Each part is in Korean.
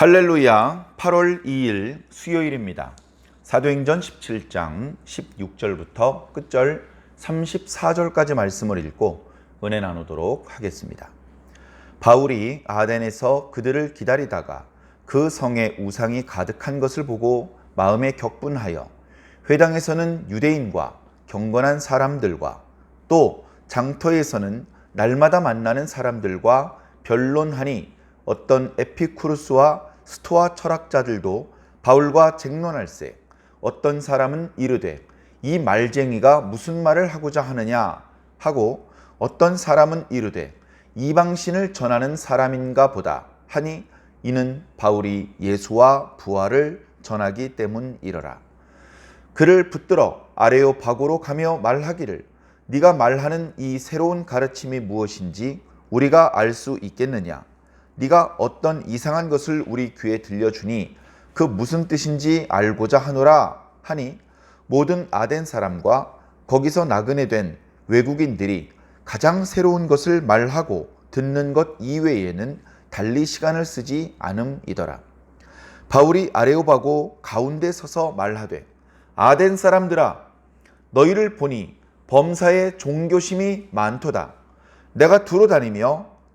할렐루야 8월 2일 수요일입니다. 사도행전 17장 16절부터 끝절 34절까지 말씀을 읽고 은혜 나누도록 하겠습니다. 바울이 아덴에서 그들을 기다리다가 그 성에 우상이 가득한 것을 보고 마음에 격분하여 회당에서는 유대인과 경건한 사람들과 또 장터에서는 날마다 만나는 사람들과 변론하니 어떤 에피쿠르스와 스토아 철학자들도 바울과 쟁론할세 어떤 사람은 이르되 이 말쟁이가 무슨 말을 하고자 하느냐 하고 어떤 사람은 이르되 이방신을 전하는 사람인가 보다 하니 이는 바울이 예수와 부활을 전하기 때문이러라. 그를 붙들어 아레오파고로 가며 말하기를 네가 말하는 이 새로운 가르침이 무엇인지 우리가 알 수 있겠느냐 네가 어떤 이상한 것을 우리 귀에 들려주니 그 무슨 뜻인지 알고자 하노라 하니 모든 아덴 사람과 거기서 나그네 된 외국인들이 가장 새로운 것을 말하고 듣는 것 이외에는 달리 시간을 쓰지 않음이더라. 바울이 아레오바고 가운데 서서 말하되 아덴 사람들아 너희를 보니 범사에 종교심이 많도다. 내가 두루 다니며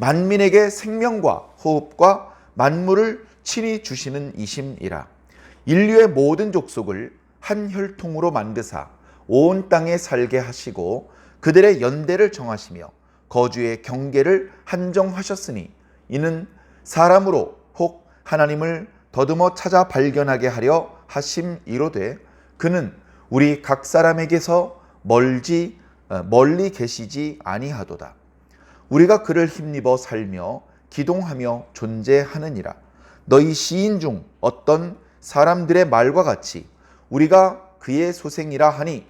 만민에게 생명과 호흡과 만물을 친히 주시는 이심이라 인류의 모든 족속을 한 혈통으로 만드사 온 땅에 살게 하시고 그들의 연대를 정하시며 거주의 경계를 한정하셨으니 이는 사람으로 혹 하나님을 더듬어 찾아 발견하게 하려 하심이로되 그는 우리 각 사람에게서 멀지 어, 멀리 계시지 아니하도다. 우리가 그를 힘입어 살며 기동하며 존재하느니라. 너희 시인 중 어떤 사람들의 말과 같이 우리가 그의 소생이라 하니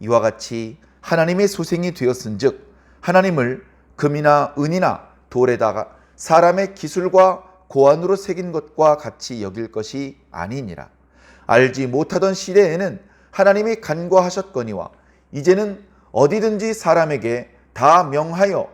이와 같이 하나님의 소생이 되었은즉 하나님을 금이나 은이나 돌에다가 사람의 기술과 고안으로 새긴 것과 같이 여길 것이 아니니라. 알지 못하던 시대에는 하나님이 간과하셨거니와 이제는 어디든지 사람에게 다 명하여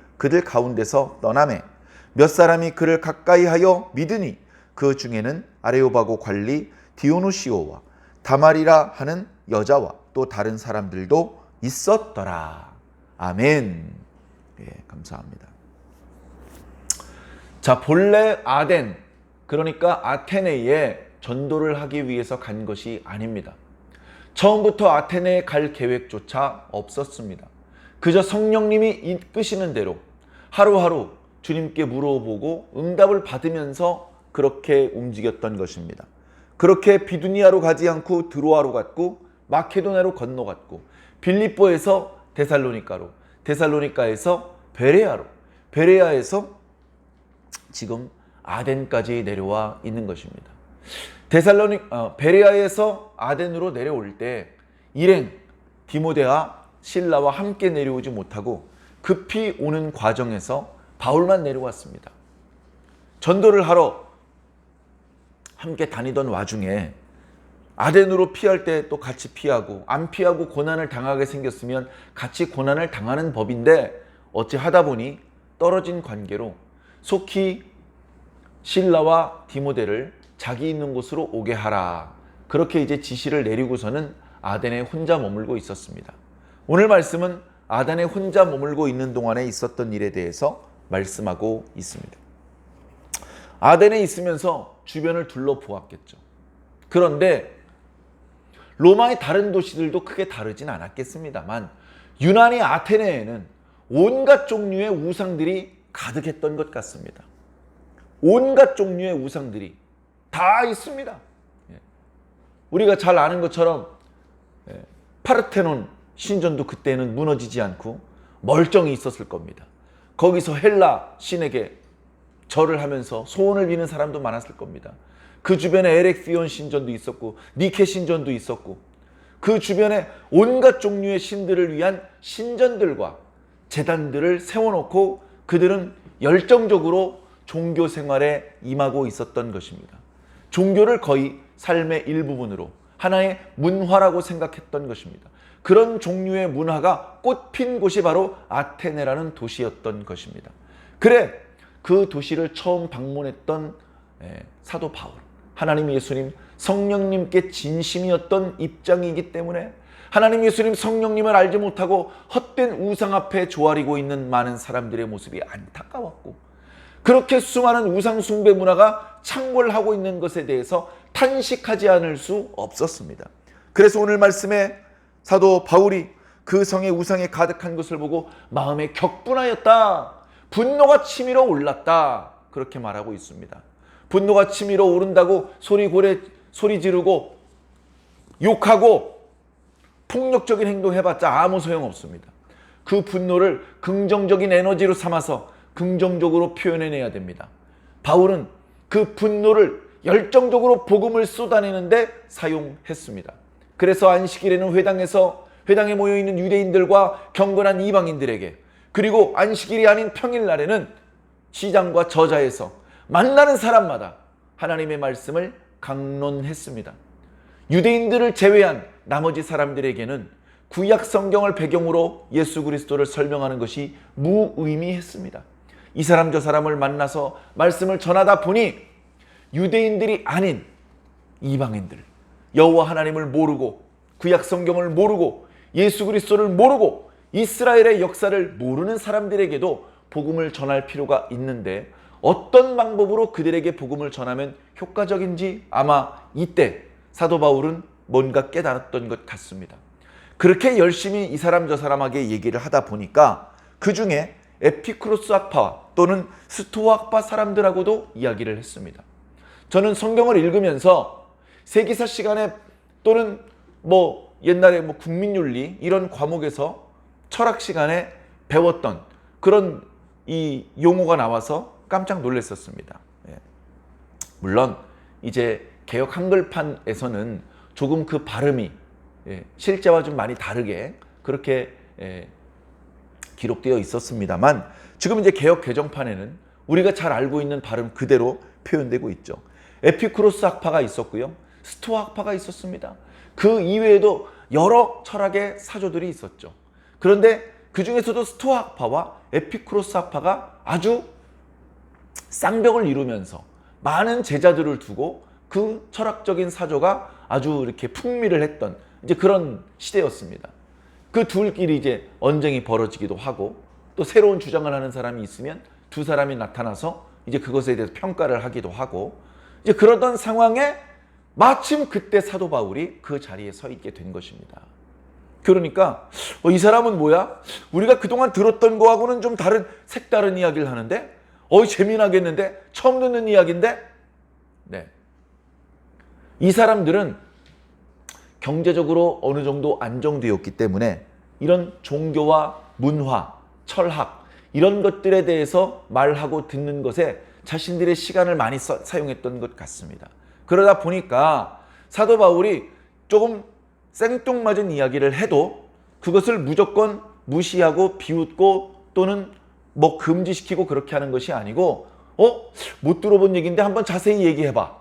그들 가운데서 떠나매 몇 사람이 그를 가까이 하여 믿으니 그 중에는 아레오바고 관리 디오누시오와 다말이라 하는 여자와 또 다른 사람들도 있었더라. 아멘. 예, 감사합니다. 자, 본래 아덴, 그러니까 아테네에 전도를 하기 위해서 간 것이 아닙니다. 처음부터 아테네에 갈 계획조차 없었습니다. 그저 성령님이 이끄시는 대로 하루하루 주님께 물어보고 응답을 받으면서 그렇게 움직였던 것입니다. 그렇게 비두니아로 가지 않고 드로아로 갔고 마케도나로 건너갔고 빌립보에서 데살로니카로 데살로니카에서 베레아로 베레아에서 지금 아덴까지 내려와 있는 것입니다. 데살로니 어, 베레아에서 아덴으로 내려올 때 일행 디모데와 신라와 함께 내려오지 못하고 급히 오는 과정에서 바울만 내려왔습니다. 전도를 하러 함께 다니던 와중에 아덴으로 피할 때 또 같이 피하고 안 피하고 고난을 당하게 생겼으면 같이 고난을 당하는 법인데 어찌 하다 보니 떨어진 관계로 속히 신라와 디모데를 자기 있는 곳으로 오게 하라. 그렇게 이제 지시를 내리고서는 아덴에 혼자 머물고 있었습니다. 오늘 말씀은 아덴에 혼자 머물고 있는 동안에 있었던 일에 대해서 말씀하고 있습니다. 아덴에 있으면서 주변을 둘러보았겠죠. 그런데 로마의 다른 도시들도 크게 다르진 않았겠습니다만 유난히 아테네에는 온갖 종류의 우상들이 가득했던 것 같습니다. 온갖 종류의 우상들이 다 있습니다. 예. 우리가 잘 아는 것처럼 예, 파르테논 신전도 그때는 무너지지 않고 멀쩡히 있었을 겁니다. 거기서 헬라 신에게 절을 하면서 소원을 비는 사람도 많았을 겁니다. 그 주변에 에렉시온 신전도 있었고 니케 신전도 있었고 그 주변에 온갖 종류의 신들을 위한 신전들과 재단들을 세워놓고 그들은 열정적으로 종교 생활에 임하고 있었던 것입니다. 종교를 거의 삶의 일부분으로 하나의 문화라고 생각했던 것입니다. 그런 종류의 문화가 꽃핀 곳이 바로 아테네라는 도시였던 것입니다. 그래 그 도시를 처음 방문했던 예, 사도 바울 하나님 예수님 성령님께 진심이었던 입장이기 때문에 하나님 예수님 성령님을 알지 못하고 헛된 우상 앞에 조아리고 있는 많은 사람들의 모습이 안타까웠고 그렇게 수많은 우상 숭배 문화가 창궐하고 있는 것에 대해서 탄식하지 않을 수 없었습니다. 그래서 오늘 말씀에 사도 바울이 그 성의 우상에 가득한 것을 보고 마음에 격분하였다. 분노가 치밀어 올랐다. 그렇게 말하고 있습니다. 분노가 치밀어 오른다고 소리 고래 소리 지르고 욕하고 폭력적인 행동 해봤자 아무 소용 없습니다. 그 분노를 긍정적인 에너지로 삼아서 긍정적으로 표현해내야 됩니다. 바울은 그 분노를 열정적으로 복음을 쏟아내는데 사용했습니다. 그래서 안식일에는 회당에서 회당에 모여 있는 유대인들과 경건한 이방인들에게 그리고 안식일이 아닌 평일 날에는 시장과 저자에서 만나는 사람마다 하나님의 말씀을 강론했습니다. 유대인들을 제외한 나머지 사람들에게는 구약 성경을 배경으로 예수 그리스도를 설명하는 것이 무의미했습니다. 이 사람 저 사람을 만나서 말씀을 전하다 보니 유대인들이 아닌 이방인들, 여호와 하나님을 모르고 구약 성경을 모르고 예수 그리스도를 모르고 이스라엘의 역사를 모르는 사람들에게도 복음을 전할 필요가 있는데 어떤 방법으로 그들에게 복음을 전하면 효과적인지 아마 이때 사도 바울은 뭔가 깨달았던 것 같습니다. 그렇게 열심히 이 사람 저 사람에게 얘기를 하다 보니까 그 중에 에피크로스 학파 또는 스토아 학파 사람들하고도 이야기를 했습니다. 저는 성경을 읽으면서 세기사 시간에 또는 뭐 옛날에 뭐 국민윤리 이런 과목에서 철학 시간에 배웠던 그런 이 용어가 나와서 깜짝 놀랐었습니다. 예. 물론 이제 개혁 한글판에서는 조금 그 발음이 예, 실제와 좀 많이 다르게 그렇게 예, 기록되어 있었습니다만 지금 이제 개혁 개정판에는 우리가 잘 알고 있는 발음 그대로 표현되고 있죠. 에피크로스 학파가 있었고요. 스토아 학파가 있었습니다. 그 이외에도 여러 철학의 사조들이 있었죠. 그런데 그 중에서도 스토아 학파와 에피크로스 학파가 아주 쌍벽을 이루면서 많은 제자들을 두고 그 철학적인 사조가 아주 이렇게 풍미를 했던 이제 그런 시대였습니다. 그 둘끼리 이제 언쟁이 벌어지기도 하고 또 새로운 주장을 하는 사람이 있으면 두 사람이 나타나서 이제 그것에 대해서 평가를 하기도 하고 이제 그러던 상황에 마침 그때 사도 바울이 그 자리에 서 있게 된 것입니다. 그러니까 어, 이 사람은 뭐야? 우리가 그동안 들었던 거하고는 좀 다른 색다른 이야기를 하는데 어이 재미나겠는데 처음 듣는 이야기인데 네. 이 사람들은 경제적으로 어느 정도 안정되었기 때문에 이런 종교와 문화, 철학 이런 것들에 대해서 말하고 듣는 것에 자신들의 시간을 많이 써, 사용했던 것 같습니다. 그러다 보니까 사도 바울이 조금 생뚱맞은 이야기를 해도 그것을 무조건 무시하고 비웃고 또는 뭐 금지시키고 그렇게 하는 것이 아니고 어? 못 들어본 얘기인데 한번 자세히 얘기해봐.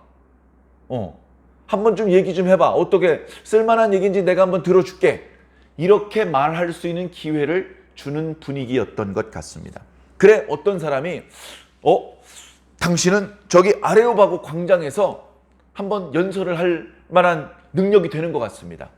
어. 한번 좀 얘기 좀 해봐. 어떻게 쓸만한 얘기인지 내가 한번 들어줄게. 이렇게 말할 수 있는 기회를 주는 분위기였던 것 같습니다. 그래 어떤 사람이 어 당신은 저기 아레오바고 광장에서 한번 연설을 할 만한 능력이 되는 것 같습니다.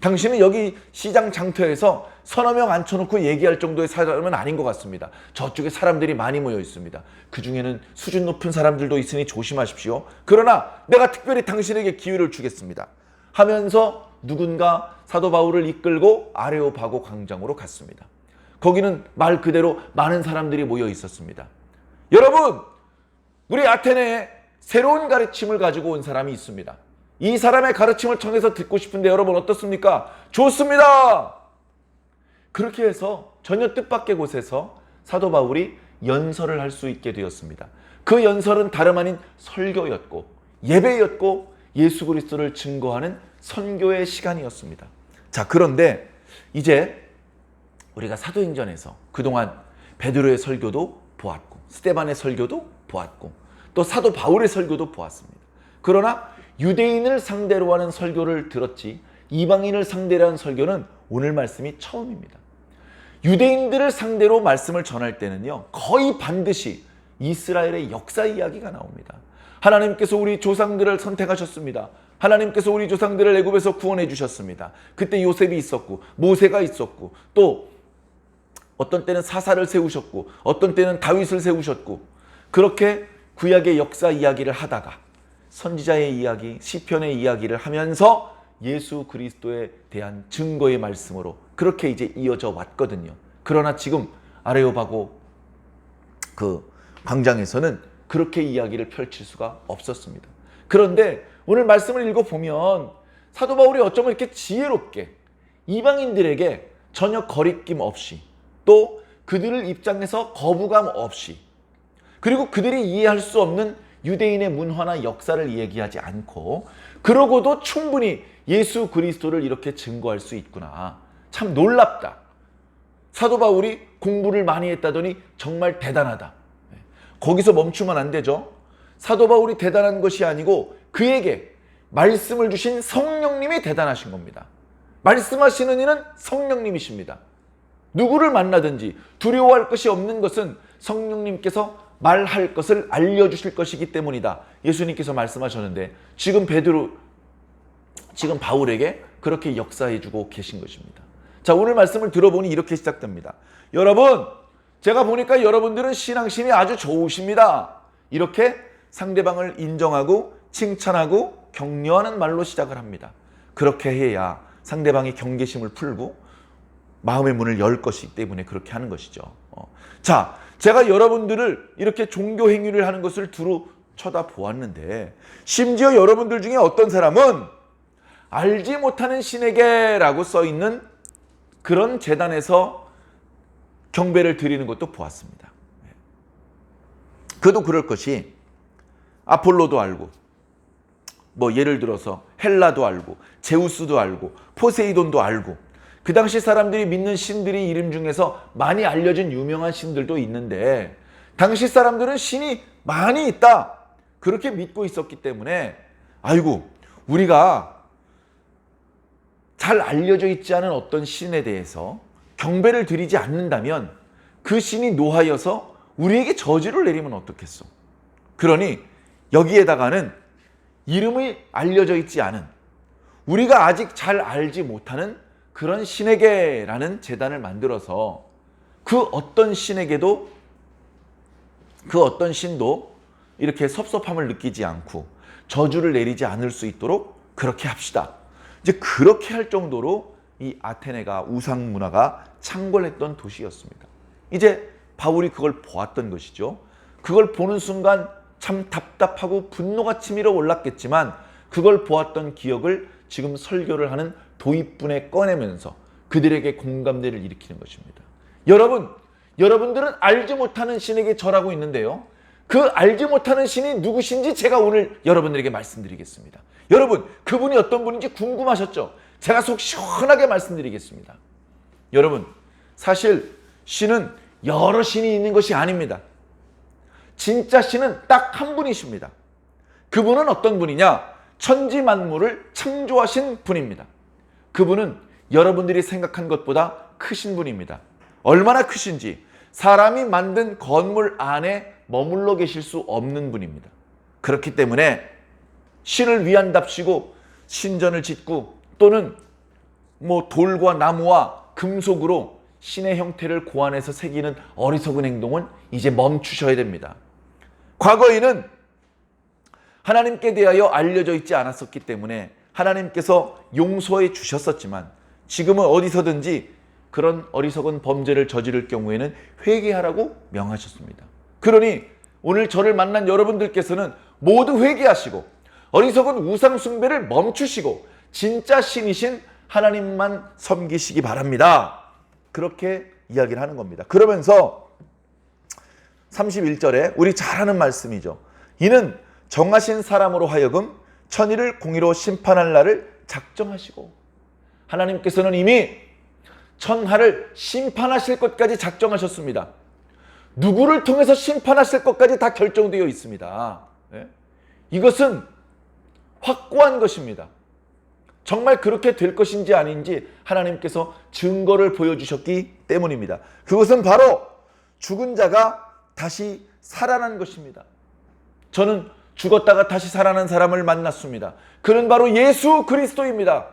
당신은 여기 시장 장터에서 서너 명 앉혀놓고 얘기할 정도의 사람은 아닌 것 같습니다. 저쪽에 사람들이 많이 모여 있습니다. 그 중에는 수준 높은 사람들도 있으니 조심하십시오. 그러나 내가 특별히 당신에게 기회를 주겠습니다. 하면서 누군가 사도 바울을 이끌고 아레오바고 광장으로 갔습니다. 거기는 말 그대로 많은 사람들이 모여 있었습니다. 여러분, 우리 아테네에 새로운 가르침을 가지고 온 사람이 있습니다. 이 사람의 가르침을 청해서 듣고 싶은데 여러분 어떻습니까? 좋습니다! 그렇게 해서 전혀 뜻밖의 곳에서 사도 바울이 연설을 할 수 있게 되었습니다. 그 연설은 다름 아닌 설교였고 예배였고 예수 그리스도를 증거하는 선교의 시간이었습니다. 자, 그런데 이제 우리가 사도행전에서 그동안 베드로의 설교도 보았고 스테반의 설교도 보았고 또 사도 바울의 설교도 보았습니다. 그러나 유대인을 상대로 하는 설교를 들었지 이방인을 상대로 하는 설교는 오늘 말씀이 처음입니다. 유대인들을 상대로 말씀을 전할 때는요, 거의 반드시 이스라엘의 역사 이야기가 나옵니다. 하나님께서 우리 조상들을 선택하셨습니다. 하나님께서 우리 조상들을 애굽에서 구원해 주셨습니다. 그때 요셉이 있었고 모세가 있었고 또 어떤 때는 사사를 세우셨고 어떤 때는 다윗을 세우셨고 그렇게 구약의 역사 이야기를 하다가 선지자의 이야기, 시편의 이야기를 하면서 예수 그리스도에 대한 증거의 말씀으로 그렇게 이제 이어져 왔거든요. 그러나 지금 아레오바고 그 광장에서는 그렇게 이야기를 펼칠 수가 없었습니다. 그런데 오늘 말씀을 읽어보면 사도 바울이 어쩌면 이렇게 지혜롭게 이방인들에게 전혀 거리낌 없이 또 그들을 입장에서 거부감 없이 그리고 그들이 이해할 수 없는 유대인의 문화나 역사를 얘기하지 않고 그러고도 충분히 예수 그리스도를 이렇게 증거할 수 있구나. 참 놀랍다. 사도 바울이 공부를 많이 했다더니 정말 대단하다. 거기서 멈추면 안 되죠. 사도 바울이 대단한 것이 아니고 그에게 말씀을 주신 성령님이 대단하신 겁니다. 말씀하시는 이는 성령님이십니다. 누구를 만나든지 두려워할 것이 없는 것은 성령님께서 말할 것을 알려주실 것이기 때문이다. 예수님께서 말씀하셨는데 지금 베드로, 지금 바울에게 그렇게 역사해주고 계신 것입니다. 자, 오늘 말씀을 들어보니 이렇게 시작됩니다. 여러분, 제가 보니까 여러분들은 신앙심이 아주 좋으십니다. 이렇게 상대방을 인정하고 칭찬하고 격려하는 말로 시작을 합니다. 그렇게 해야 상대방의 경계심을 풀고 마음의 문을 열 것이기 때문에 그렇게 하는 것이죠. 어. 자, 제가 여러분들을 이렇게 종교 행위를 하는 것을 두루 쳐다보았는데 심지어 여러분들 중에 어떤 사람은 알지 못하는 신에게라고 써 있는 그런 재단에서 경배를 드리는 것도 보았습니다. 그도 그럴 것이 아폴로도 알고 뭐 예를 들어서 헬라도 알고 제우스도 알고 포세이돈도 알고 그 당시 사람들이 믿는 신들이 이름 중에서 많이 알려진 유명한 신들도 있는데 당시 사람들은 신이 많이 있다 그렇게 믿고 있었기 때문에 아이고 우리가 잘 알려져 있지 않은 어떤 신에 대해서 경배를 드리지 않는다면 그 신이 노하여서 우리에게 저주를 내리면 어떻겠어? 그러니 여기에다가는 이름이 알려져 있지 않은 우리가 아직 잘 알지 못하는 그런 신에게라는 재단을 만들어서 그 어떤 신에게도 그 어떤 신도 이렇게 섭섭함을 느끼지 않고 저주를 내리지 않을 수 있도록 그렇게 합시다. 이제 그렇게 할 정도로 이 아테네가 우상 문화가 창궐했던 도시였습니다. 이제 바울이 그걸 보았던 것이죠. 그걸 보는 순간 참 답답하고 분노가 치밀어 올랐겠지만 그걸 보았던 기억을 지금 설교를 하는 도입분에 꺼내면서 그들에게 공감대를 일으키는 것입니다. 여러분, 여러분들은 알지 못하는 신에게 절하고 있는데요. 그 알지 못하는 신이 누구신지 제가 오늘 여러분들에게 말씀드리겠습니다. 여러분, 그분이 어떤 분인지 궁금하셨죠? 제가 속 시원하게 말씀드리겠습니다. 여러분, 사실 신은 여러 신이 있는 것이 아닙니다. 진짜 신은 딱 한 분이십니다. 그분은 어떤 분이냐? 천지 만물을 창조하신 분입니다. 그분은 여러분들이 생각한 것보다 크신 분입니다. 얼마나 크신지 사람이 만든 건물 안에 머물러 계실 수 없는 분입니다. 그렇기 때문에 신을 위한답시고 신전을 짓고 또는 뭐 돌과 나무와 금속으로 신의 형태를 고안해서 새기는 어리석은 행동은 이제 멈추셔야 됩니다. 과거에는 하나님께 대하여 알려져 있지 않았었기 때문에 하나님께서 용서해 주셨었지만 지금은 어디서든지 그런 어리석은 범죄를 저지를 경우에는 회개하라고 명하셨습니다. 그러니 오늘 저를 만난 여러분들께서는 모두 회개하시고 어리석은 우상 숭배를 멈추시고 진짜 신이신 하나님만 섬기시기 바랍니다. 그렇게 이야기를 하는 겁니다. 그러면서 31절에 우리 잘 아는 말씀이죠. 이는 정하신 사람으로 하여금 천일을 공의로 심판할 날을 작정하시고 하나님께서는 이미 천하를 심판하실 것까지 작정하셨습니다. 누구를 통해서 심판하실 것까지 다 결정되어 있습니다. 예? 이것은 확고한 것입니다. 정말 그렇게 될 것인지 아닌지 하나님께서 증거를 보여주셨기 때문입니다. 그것은 바로 죽은 자가 다시 살아난 것입니다. 저는 죽었다가 다시 살아난 사람을 만났습니다. 그는 바로 예수 그리스도입니다.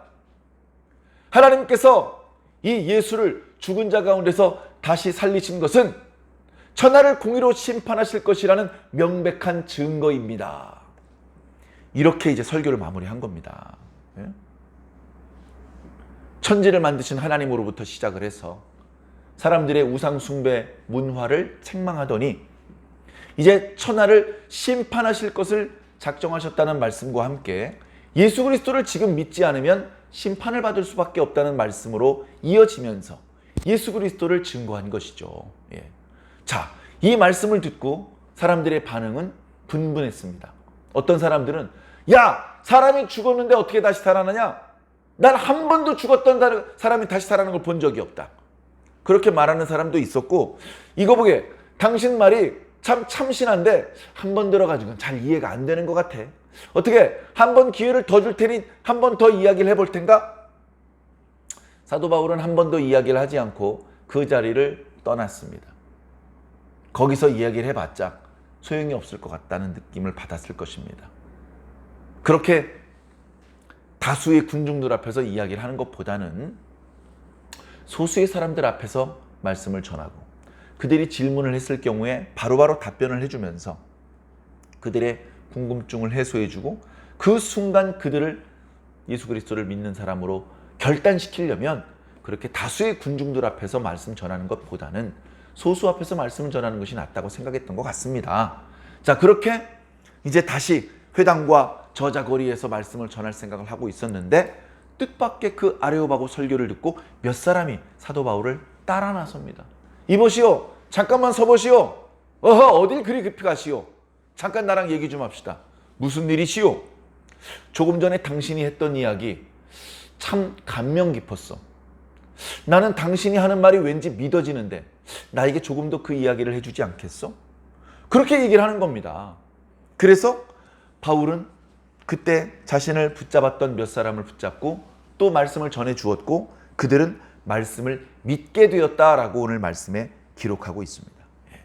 하나님께서 이 예수를 죽은 자 가운데서 다시 살리신 것은 천하를 공의로 심판하실 것이라는 명백한 증거입니다. 이렇게 이제 설교를 마무리한 겁니다. 예? 천지를 만드신 하나님으로부터 시작을 해서 사람들의 우상 숭배 문화를 책망하더니 이제 천하를 심판하실 것을 작정하셨다는 말씀과 함께 예수 그리스도를 지금 믿지 않으면 심판을 받을 수밖에 없다는 말씀으로 이어지면서 예수 그리스도를 증거한 것이죠. 예. 자, 이 말씀을 듣고 사람들의 반응은 분분했습니다. 어떤 사람들은 야, 사람이 죽었는데 어떻게 다시 살아나냐? 난 한 번도 죽었던 사람이 다시 살아나는 걸 본 적이 없다. 그렇게 말하는 사람도 있었고 이거 보게 당신 말이 참 참신한데 한 번 들어가지고는 잘 이해가 안 되는 것 같아. 어떻게 한 번 기회를 더 줄 테니 한 번 더 이야기를 해볼 텐가? 사도 바울은 한 번도 이야기를 하지 않고 그 자리를 떠났습니다. 거기서 이야기를 해봤자 소용이 없을 것 같다는 느낌을 받았을 것입니다. 그렇게 다수의 군중들 앞에서 이야기를 하는 것보다는 소수의 사람들 앞에서 말씀을 전하고 그들이 질문을 했을 경우에 바로 바로 답변을 해주면서 그들의 궁금증을 해소해주고 그 순간 그들을 예수 그리스도를 믿는 사람으로 결단시키려면 그렇게 다수의 군중들 앞에서 말씀 전하는 것보다는 소수 앞에서 말씀을 전하는 것이 낫다고 생각했던 것 같습니다. 자, 그렇게 이제 다시 회당과 저자거리에서 말씀을 전할 생각을 하고 있었는데 뜻밖의 그 아레오바고 설교를 듣고 몇 사람이 사도 바울을 따라 나섭니다. 이보시오. 잠깐만 서보시오. 어허, 어딜 그리 급히 가시오. 잠깐 나랑 얘기 좀 합시다. 무슨 일이시오? 조금 전에 당신이 했던 이야기 참 감명 깊었어. 나는 당신이 하는 말이 왠지 믿어지는데 나에게 조금 더 그 이야기를 해주지 않겠어? 그렇게 얘기를 하는 겁니다. 그래서 바울은 그때 자신을 붙잡았던 몇 사람을 붙잡고 또 말씀을 전해 주었고 그들은 말씀을 믿게 되었다라고 오늘 말씀에 기록하고 있습니다. 예.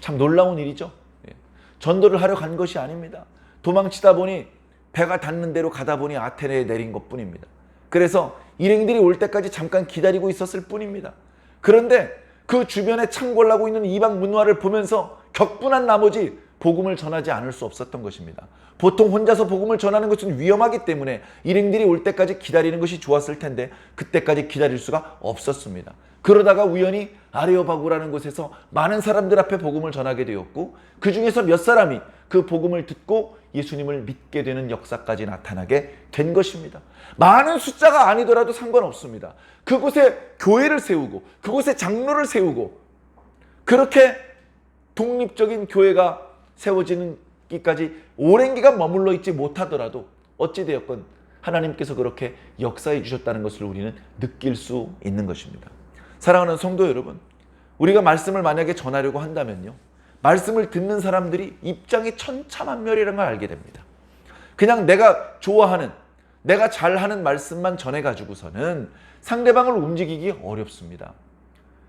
참 놀라운 일이죠. 예. 전도를 하려 간 것이 아닙니다. 도망치다 보니 배가 닿는 대로 가다 보니 아테네에 내린 것 뿐입니다. 그래서 일행들이 올 때까지 잠깐 기다리고 있었을 뿐입니다. 그런데 그 주변에 창궐하고 있는 이방 문화를 보면서 격분한 나머지 복음을 전하지 않을 수 없었던 것입니다. 보통 혼자서 복음을 전하는 것은 위험하기 때문에 일행들이 올 때까지 기다리는 것이 좋았을 텐데 그때까지 기다릴 수가 없었습니다. 그러다가 우연히 아레오바구라는 곳에서 많은 사람들 앞에 복음을 전하게 되었고 그 중에서 몇 사람이 그 복음을 듣고 예수님을 믿게 되는 역사까지 나타나게 된 것입니다. 많은 숫자가 아니더라도 상관없습니다. 그곳에 교회를 세우고 그곳에 장로를 세우고 그렇게 독립적인 교회가 세워지는 기까지 오랜 기간 머물러 있지 못하더라도 어찌되었건 하나님께서 그렇게 역사해 주셨다는 것을 우리는 느낄 수 있는 것입니다. 사랑하는 성도 여러분, 우리가 말씀을 만약에 전하려고 한다면요. 말씀을 듣는 사람들이 입장이 천차만별이라는 걸 알게 됩니다. 그냥 내가 좋아하는, 내가 잘하는 말씀만 전해가지고서는 상대방을 움직이기 어렵습니다.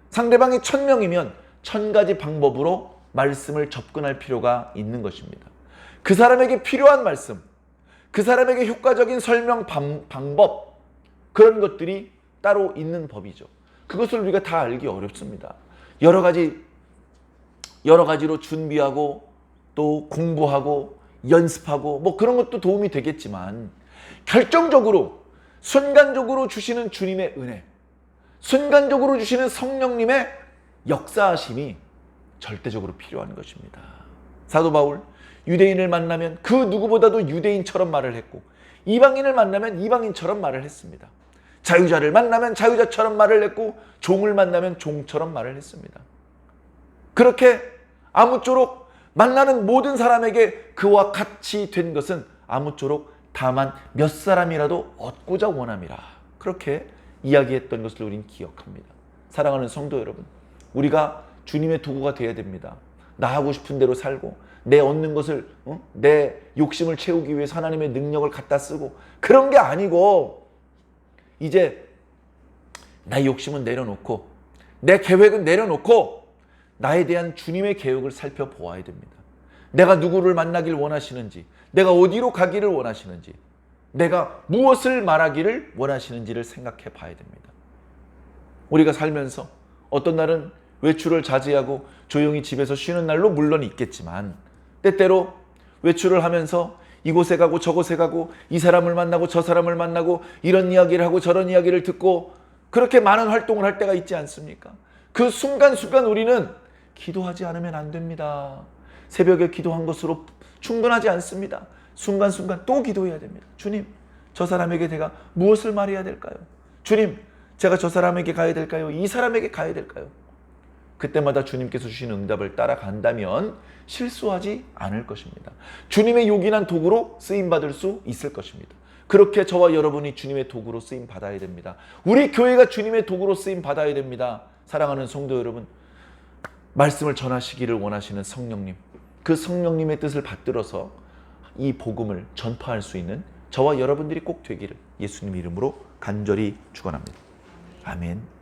상대방이 천 명이면 천 가지 방법으로 말씀을 접근할 필요가 있는 것입니다. 그 사람에게 필요한 말씀, 그 사람에게 효과적인 설명 방, 방법 그런 것들이 따로 있는 법이죠. 그것을 우리가 다 알기 어렵습니다. 여러 가지 여러 가지로 준비하고 또 공부하고 연습하고 뭐 그런 것도 도움이 되겠지만 결정적으로 순간적으로 주시는 주님의 은혜, 순간적으로 주시는 성령님의 역사하심이 절대적으로 필요한 것입니다. 사도 바울 유대인을 만나면 그 누구보다도 유대인처럼 말을 했고 이방인을 만나면 이방인처럼 말을 했습니다. 자유자를 만나면 자유자처럼 말을 했고 종을 만나면 종처럼 말을 했습니다. 그렇게 아무쪼록 만나는 모든 사람에게 그와 같이 된 것은 아무쪼록 다만 몇 사람이라도 얻고자 원함이라. 그렇게 이야기했던 것을 우린 기억합니다. 사랑하는 성도 여러분, 우리가 주님의 도구가 되어야 됩니다. 나 하고 싶은 대로 살고 내 얻는 것을 어? 내 욕심을 채우기 위해서 하나님의 능력을 갖다 쓰고 그런 게 아니고 이제 나의 욕심은 내려놓고 내 계획은 내려놓고 나에 대한 주님의 계획을 살펴보아야 됩니다. 내가 누구를 만나길 원하시는지, 내가 어디로 가기를 원하시는지, 내가 무엇을 말하기를 원하시는지를 생각해 봐야 됩니다. 우리가 살면서 어떤 날은 외출을 자제하고 조용히 집에서 쉬는 날로 물론 있겠지만 때때로 외출을 하면서 이곳에 가고 저곳에 가고 이 사람을 만나고 저 사람을 만나고 이런 이야기를 하고 저런 이야기를 듣고 그렇게 많은 활동을 할 때가 있지 않습니까? 그 순간순간 우리는 기도하지 않으면 안 됩니다. 새벽에 기도한 것으로 충분하지 않습니다. 순간순간 또 기도해야 됩니다. 주님, 저 사람에게 제가 무엇을 말해야 될까요? 주님, 제가 저 사람에게 가야 될까요? 이 사람에게 가야 될까요? 그때마다 주님께서 주시는 응답을 따라간다면 실수하지 않을 것입니다. 주님의 요긴한 도구로 쓰임 받을 수 있을 것입니다. 그렇게 저와 여러분이 주님의 도구로 쓰임 받아야 됩니다. 우리 교회가 주님의 도구로 쓰임 받아야 됩니다. 사랑하는 성도 여러분, 말씀을 전하시기를 원하시는 성령님, 그 성령님의 뜻을 받들어서 이 복음을 전파할 수 있는 저와 여러분들이 꼭 되기를 예수님 이름으로 간절히 축원합니다. 아멘.